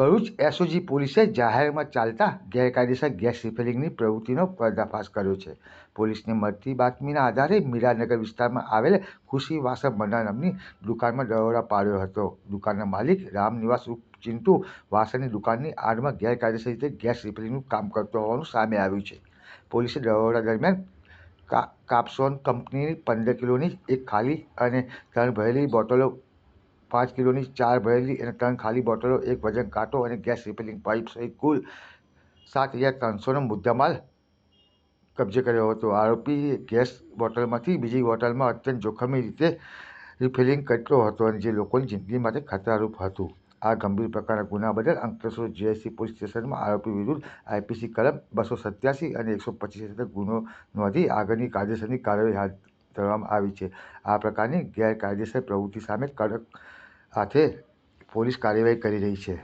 Bharuch SOG પોલીસે જાહેરમાં ચાલતા ગેરકાયદેસર ગેસ રિફિલિંગની પ્રવૃત્તિનો પર્દાફાશ કર્યો છે. પોલીસને મળતી બાતમીના આધારે મીરાનગર વિસ્તારમાં આવેલ ખુશી વાસણ મંડા નામની દુકાનમાં દરોડા પાડ્યો હતો. દુકાનના માલિક રામનિવાસ ચિંતુ વાસણની દુકાનની આડમાં ગેરકાયદેસર રીતે ગેસ રિફિલિંગનું કામ કરતો હોવાનું સામે આવ્યું છે. પોલીસે દરોડા દરમિયાન કાપસોન કંપનીની પંદર કિલોની એક ખાલી અને ત્રણ ભરેલી બોટલો પાંચ કિલોની ચાર ભરેલી અને ત્રણ ખાલી બોટલો, એક વજન કાંટો અને ગેસ રિફિલિંગ પાઇપ સહિત કુલ સાત હજાર ત્રણસોનો મુદ્દામાલ કબજે કર્યો હતો. આરોપી ગેસ બોટલમાંથી બીજી બોટલમાં અત્યંત જોખમી રીતે રિફિલિંગ કરતો હતો અને જે લોકોની જિંદગી માટે ખતરારૂપ હતું. આ ગંભીર પ્રકારના ગુના બદલ અંકલેશ્વર જીઆઈસી પોલીસ સ્ટેશનમાં આરોપી વિરુદ્ધ આઈપીસી કલમ બસો સત્યાસી અને એકસો પચીસ ગુનો નોંધી આગળની કાયદેસરની કાર્યવાહી હાથ ધરવામાં આવી છે. આ પ્રકારની ગેરકાયદેસર પ્રવૃત્તિ સામે કડક હાથે પોલીસ કાર્યવાહી કરી રહી છે.